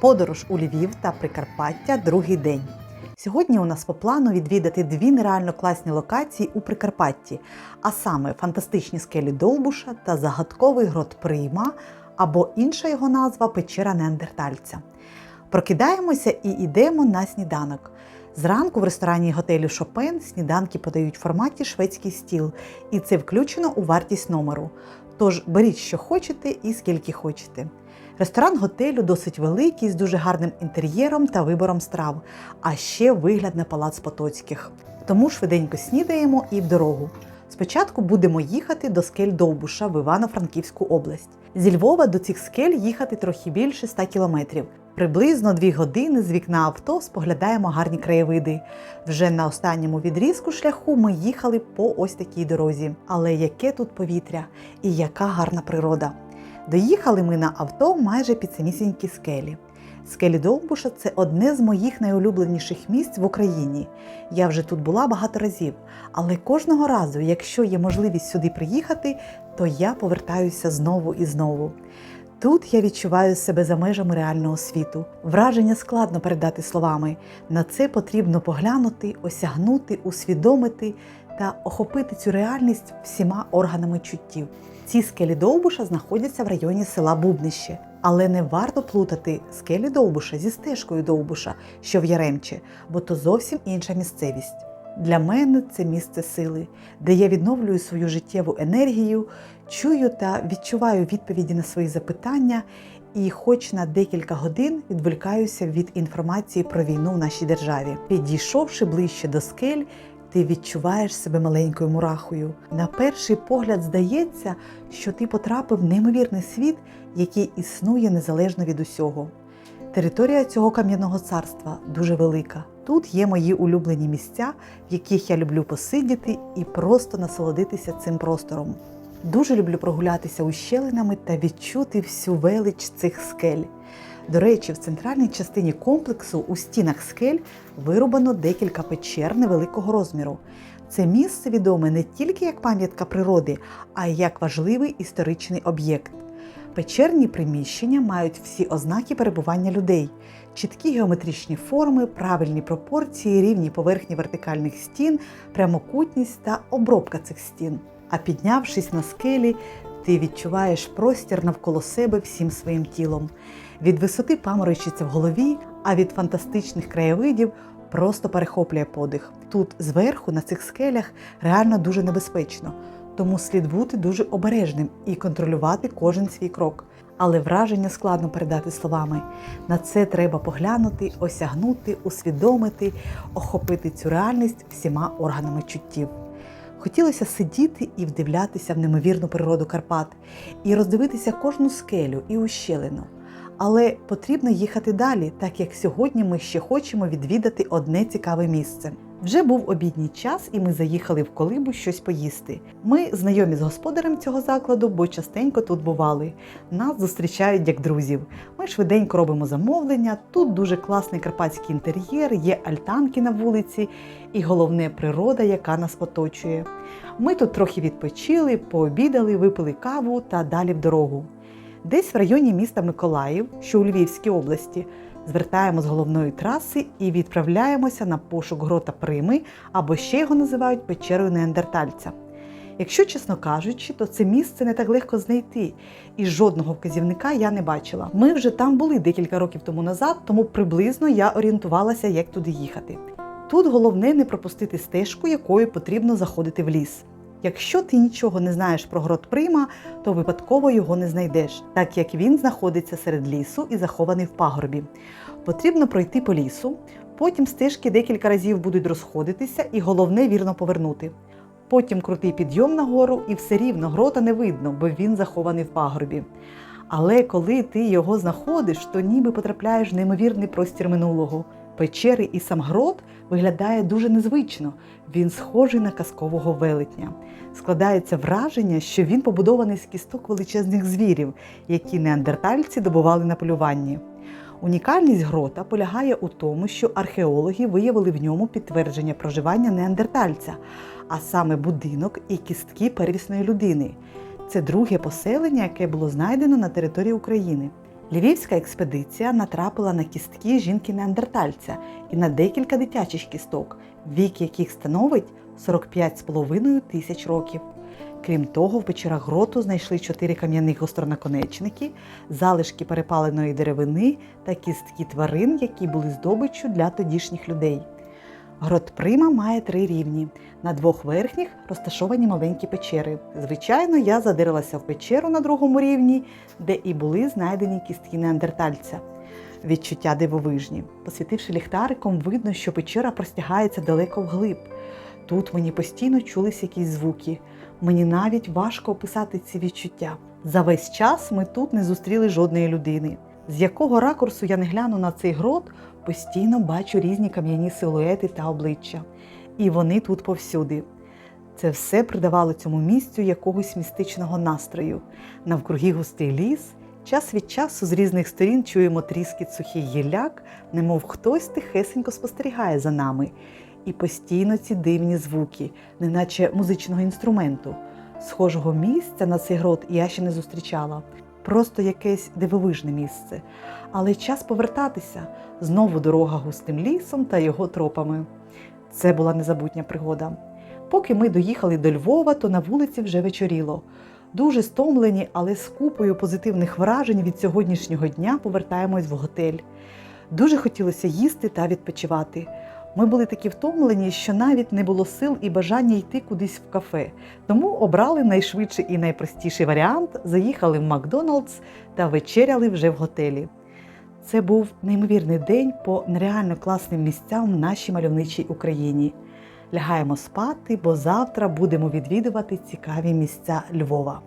Подорож у Львів та Прикарпаття другий день. Сьогодні у нас по плану відвідати дві нереально класні локації у Прикарпатті, а саме фантастичні скелі Довбуша та загадковий грот Прийма, або інша його назва Печера Неандертальця. Прокидаємося і йдемо на сніданок. Зранку в ресторані готелю Шопен сніданки подають в форматі шведський стіл, і це включено у вартість номеру. Тож беріть, що хочете і скільки хочете. Ресторан готелю досить великий, з дуже гарним інтер'єром та вибором страв, а ще вигляд на палац Потоцьких. Тому швиденько снідаємо і в дорогу. Спочатку будемо їхати до скель Довбуша в Івано-Франківську область. Зі Львова до цих скель їхати трохи більше 100 кілометрів. Приблизно дві години з вікна авто споглядаємо гарні краєвиди. Вже на останньому відрізку шляху ми їхали по ось такій дорозі. Але яке тут повітря і яка гарна природа! Доїхали ми на авто майже під самісінькі скелі. Скелі Довбуша це одне з моїх найулюбленіших місць в Україні. Я вже тут була багато разів, але кожного разу, якщо є можливість сюди приїхати, то я повертаюся знову і знову. Тут я відчуваю себе за межами реального світу. Враження складно передати словами. На це потрібно поглянути, осягнути, усвідомити та охопити цю реальність всіма органами чуттів. Ці скелі Довбуша знаходяться в районі села Бубнище, але не варто плутати скелі Довбуша зі стежкою Довбуша, що в Яремче, бо то зовсім інша місцевість. Для мене це місце сили, де я відновлюю свою життєву енергію, чую та відчуваю відповіді на свої запитання, і, хоч на декілька годин, відволікаюся від інформації про війну в нашій державі. Підійшовши ближче до скель, ти відчуваєш себе маленькою мурахою. На перший погляд здається, що ти потрапив в неймовірний світ, який існує незалежно від усього. Територія цього кам'яного царства дуже велика. Тут є мої улюблені місця, в яких я люблю посидіти і просто насолодитися цим простором. Дуже люблю прогулятися ущелинами та відчути всю велич цих скель. До речі, в центральній частині комплексу у стінах скель вирубано декілька печер невеликого розміру. Це місце відоме не тільки як пам'ятка природи, а й як важливий історичний об'єкт. Печерні приміщення мають всі ознаки перебування людей: чіткі геометричні форми, правильні пропорції, рівні поверхні вертикальних стін, прямокутність та обробка цих стін. А піднявшись на скелі, ти відчуваєш простір навколо себе всім своїм тілом. Від висоти паморочиться в голові, а від фантастичних краєвидів просто перехоплює подих. Тут зверху, на цих скелях, реально дуже небезпечно, тому слід бути дуже обережним і контролювати кожен свій крок. Але враження складно передати словами. На це треба поглянути, осягнути, усвідомити, охопити цю реальність всіма органами чуттів. Хотілося сидіти і вдивлятися в неймовірну природу Карпат, і роздивитися кожну скелю і ущелину. Але потрібно їхати далі, так як сьогодні ми ще хочемо відвідати одне цікаве місце. Вже був обідній час, і ми заїхали в колибу щось поїсти. Ми знайомі з господарем цього закладу, бо частенько тут бували. Нас зустрічають як друзів. Ми швиденько робимо замовлення. Тут дуже класний карпатський інтер'єр, є альтанки на вулиці, і головне природа, яка нас оточує. Ми тут трохи відпочили, пообідали, випили каву та далі в дорогу. Десь в районі міста Миколаїв, що у Львівській області, звертаємо з головної траси і відправляємося на пошук грота Прими, або ще його називають печерою Неандертальця. Якщо чесно кажучи, то це місце не так легко знайти, і жодного вказівника я не бачила. Ми вже там були декілька років тому назад, тому приблизно я орієнтувалася, як туди їхати. Тут головне не пропустити стежку, якою потрібно заходити в ліс. Якщо ти нічого не знаєш про грот Прима, то випадково його не знайдеш, так як він знаходиться серед лісу і захований в пагорбі. Потрібно пройти по лісу, потім стежки декілька разів будуть розходитися, і головне вірно повернути. Потім крутий підйом нагору, і все рівно грота не видно, бо він захований в пагорбі. Але коли ти його знаходиш, то ніби потрапляєш в неймовірний простір минулого. Печери і сам грот виглядає дуже незвично. Він схожий на казкового велетня. Складається враження, що він побудований з кісток величезних звірів, які неандертальці добували на полюванні. Унікальність грота полягає у тому, що археологи виявили в ньому підтвердження проживання неандертальця, а саме будинок і кістки первісної людини. Це друге поселення, яке було знайдено на території України. Львівська експедиція натрапила на кістки жінки неандертальця і на декілька дитячих кісток, вік яких становить 45,5 тисяч років. Крім того, в печерах гроту знайшли чотири кам'яних гостронаконечники, залишки перепаленої деревини та кістки тварин, які були здобиччю для тодішніх людей. Грот Прима має три рівні. На двох верхніх розташовані маленькі печери. Звичайно, я задирилася в печеру на другому рівні, де і були знайдені кістки неандертальця. Відчуття дивовижні. Посвітивши ліхтариком, видно, що печера простягається далеко вглиб. Тут мені постійно чулись якісь звуки. Мені навіть важко описати ці відчуття. За весь час ми тут не зустріли жодної людини. З якого ракурсу я не гляну на цей грот, постійно бачу різні кам'яні силуети та обличчя. І вони тут повсюди. Це все придавало цьому місцю якогось містичного настрою. Навкруги густий ліс. Час від часу з різних сторін чуємо тріскіт сухих гілляк, немов хтось тихесенько спостерігає за нами. І постійно ці дивні звуки, неначе музичного інструменту. Схожого місця на цей грот я ще не зустрічала. Просто якесь дивовижне місце. Але час повертатися знову дорога густим лісом та його тропами. Це була незабутня пригода. Поки ми доїхали до Львова, то на вулиці вже вечоріло. Дуже стомлені, але з купою позитивних вражень від сьогоднішнього дня повертаємось в готель. Дуже хотілося їсти та відпочивати. Ми були такі втомлені, що навіть не було сил і бажання йти кудись в кафе. Тому обрали найшвидший і найпростіший варіант, заїхали в Макдоналдс та вечеряли вже в готелі. Це був неймовірний день по нереально класним місцям в нашій мальовничій Україні. Лягаємо спати, бо завтра будемо відвідувати цікаві місця Львова.